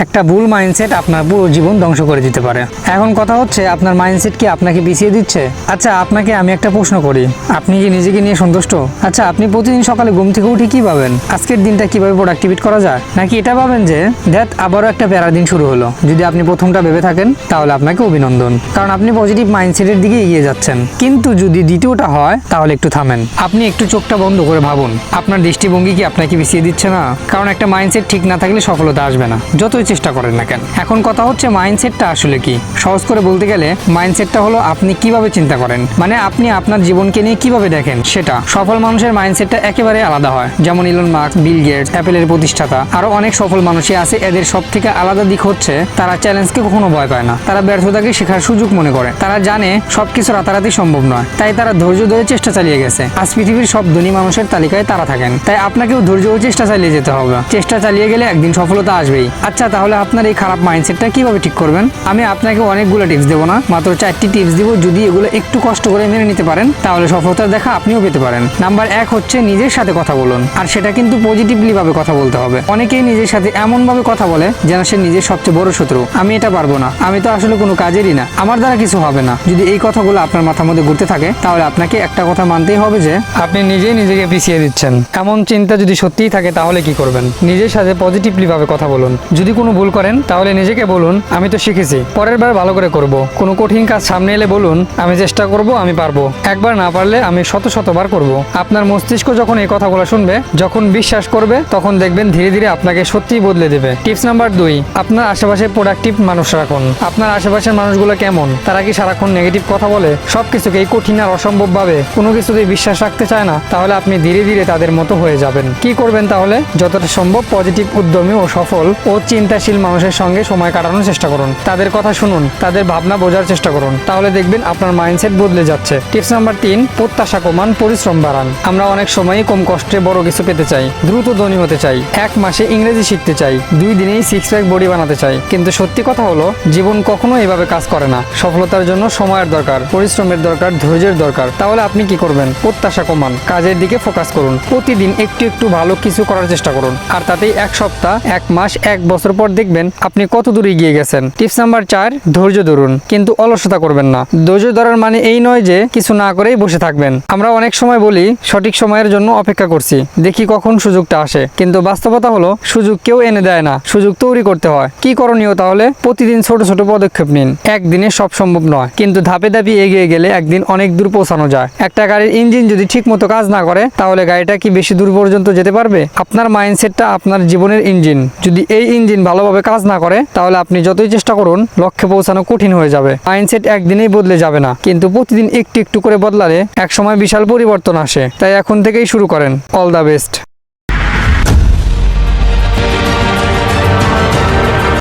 একটা ভুল মাইন্ডসেট আপনার পুরো জীবন ধ্বংস করে দিতে পারে। এখন কথা হচ্ছে, আপনার মাইন্ডসেট কি আপনাকে পিছিয়ে দিচ্ছে? আচ্ছা আপনাকে আমি একটা প্রশ্ন করি। আপনি কি নিজেকে নিয়ে সন্তুষ্ট? আচ্ছা আপনি প্রতিদিন সকালে ঘুম থেকে উঠে কি ভাবেন? আজকের দিনটা কীভাবে প্রোডাক্টিভিট করা যায়? নাকি এটা ভাবেন যে, দেখ, আবারও একটা প্যারা দিন শুরু হলো। যদি আপনি প্রথমটা ভেবে থাকেন, তাহলে আপনাকে অভিনন্দন। কারণ আপনি পজিটিভ মাইন্ডসেটের দিকে এগিয়ে যাচ্ছেন। কিন্তু যদি দ্বিতীয়টা হয়, তাহলে একটু থামেন। আপনি একটু চোখটা বন্ধ করে ভাবুন। আপনার দৃষ্টিভঙ্গি কি আপনাকে পিছিয়ে দিচ্ছে না? কারণ একটা মাইন্ডসেট ঠিক না থাকলে সফলতা আসবে না। যতই চেষ্টা করেন না কেন? এখন কথা হচ্ছে মাইন্ডসেটটা আসলে কি? সহজ করে বলতে গেলে মাইন্ডসেটটা হলো আপনি কীভাবে চিন্তা করেন? মানে আপনি আপনার জীবনকে নিয়ে কীভাবে দেখেন? সেটা সফল মানুষের মাইন্ডসেটটা একেবারে আলাদা হয়। যেমন ইলন মার্ক বিল গেটস অ্যাপেলের প্রতিষ্ঠাতা। আরও অনেক সফল মানুষই আছে। এদের সব থেকে আলাদা দিক হচ্ছে তারা চ্যালেঞ্জকে কখনো ভয় পায় না। তারা ব্যর্থতাকে শেখার সুযোগ মনে করে। তারা জানে সবকিছু রাতারাতি সম্ভব নয়। তাই তারা ধৈর্য ধরে চেষ্টা চালিয়ে গেছে। আজ পৃথিবীর সব ধনী মানুষের তালিকায় তারা থাকেন। তাই আপনাকেও ধৈর্য ও চেষ্টা চালিয়ে যেতে হবে। চেষ্টা চালিয়ে গেলে একদিন সফলতা আসবেই। আচ্ছা তাহলে আপনার এই খারাপ মাইন্ডসেটটা কীভাবে ঠিক করবেন? আমি আপনাকে অনেকগুলো টিপস দেবো না, মাত্র চারটি টিপস দিব, যদি এগুলো একটু কষ্ট করে মেনে নিতে পারেন, তাহলে সফলতার দেখা আপনিও পেতে পারেন। নাম্বার এক হচ্ছে নিজের সাথে কথা বলুন, আর সেটা কিন্তু পজিটিভলি ভাবে কথা বলতে হবে। অনেকেই নিজের সাথে এমন ভাবে কথা বলে, যেন সে নিজের সবচেয়ে বড় শত্রু। আমি এটা পারব না। আমি তো আসলে কোনো কাজেরই না। আমার দ্বারা কিছু হবে না। যদি এই কথাগুলো আপনার মাথার মধ্যে ঘুরতে থাকে, তাহলে আপনাকে একটা কথা মানতেই হবে যে, আপনি নিজেই নিজেকে পিছিয়ে দিচ্ছেন। এমন চিন্তা যদি সত্যিই থাকে, তাহলে কি করবেন? নিজের সাথে পজিটিভলি ভাবে কথা বলুন। যদি কোনো ভুল করেন, তাহলে নিজেকে বলুন, আমি তো শিখেছি। পরের বার ভালো করে করব। কোনো কঠিন কাজ সামনে এলে বলুন, আমি চেষ্টা করব, আমি পারব। একবার না পারলে আমি শত শতবার করব। আপনার মস্তিষ্ক যখন এই কথাগুলো শুনবে, যখন বিশ্বাস করবে, তখন দেখবেন ধীরে ধীরে আপনাকে সত্যিই বদলে দেবে। টিপস নাম্বার দুই, আপনার আশেপাশে প্রোডাক্টিভ মানুষ রাখুন। আপনার আশেপাশের মানুষগুলো কেমন? তারা কি সারাক্ষণ নেগেটিভ কথা বলে? সবকিছুকে এই কঠিন আর অসম্ভব ভাবে কোনো কিছুতেই বিশ্বাস রাখতে চায় না, তাহলে আপনি ধীরে ধীরে তাদের মতো হয়ে যাবেন। কি করবেন তাহলে? যতটা সম্ভব পজিটিভ উদ্যমী ও সফল ও চিন্তাশীল মানুষের সঙ্গে সময় কাটানোর চেষ্টা করুন। তাদের কথা শুনুন, তাদের ভাবনা বোঝার চেষ্টা করুন। তাহলে দেখবেন আপনার মাইন্ডসেট বদলে যাচ্ছে। টিপস নাম্বার তিন, প্রত্যাশা কমান, পরিশ্রম বাড়ান। আমরা অনেক সময়ই কম কষ্টে বড় কিছু পেতে চাই, দ্রুত ধনী হতে চাই। এক মাসে ইংরেজি শিখতে চাই, দুই দিনেই সিক্স প্যাক বডি বানাতে চাই। কিন্তু সত্যি কথা হলো, জীবন কখনো এভাবে কাজ করে না। সফলতার জন্য সময়ের দরকার, পরিশ্রমের দরকার, ধৈর্যের দরকার। তাহলে আপনি কি করবেন? প্রত্যাশা কমান, কাজের দিকে ফোকাস করুন। প্রতিদিন একটু একটু ভালো কিছু করার চেষ্টা করুন। আর তাতেই এক সপ্তাহ, এক মাস, এক বছর পর দেখবেন আপনি কত দূর এগিয়ে গেছেন। টিপস নাম্বার চার, ধৈর্য ধরুন। কিন্তু অলসতা করবেন না। ধৈর্য ধরার মানে এই নয় যে কিছু না করেই বসে থাকবেন। আমরা অনেক সময় বলি, সঠিক সময়ের জন্য অপেক্ষা করছি। দেখি কখন সুযোগটা আসে। কিন্তু বাস্তবতা হলো, সুযোগ কেউ এনে দেয় না। সুযোগ তৈরি করতে হয়। কি করণীয় তাহলে? প্রতিদিন ছোট ছোট পদক্ষেপ নিন। একদিনে সব সম্ভব নয়। কিন্তু ধাপে ধাপে এগিয়ে গেলে একদিন অনেক দূর পৌঁছানো যায়। একটা গাড়ির ইঞ্জিন যদি ঠিক মতো কাজ না করে, তাহলে গাড়িটা কি বেশি দূর পর্যন্ত যেতে পারবে? আপনার মাইন্ডসেটটা আপনার জীবনের ইঞ্জিন। যদি এই ইঞ্জিন ভালোভাবে কাজ না করে, তাহলে আপনি যতই চেষ্টা করুন, লক্ষ্যে পৌঁছানো কঠিন হয়ে যাবে। মাইন্ডসেট একদিনেই বদলে যাবে না। কিন্তু প্রতিদিন একটু একটু করে বদলালে একসময় বিশাল পরিবর্তন আসে। তাই এখন থেকেই শুরু করেন। All the best.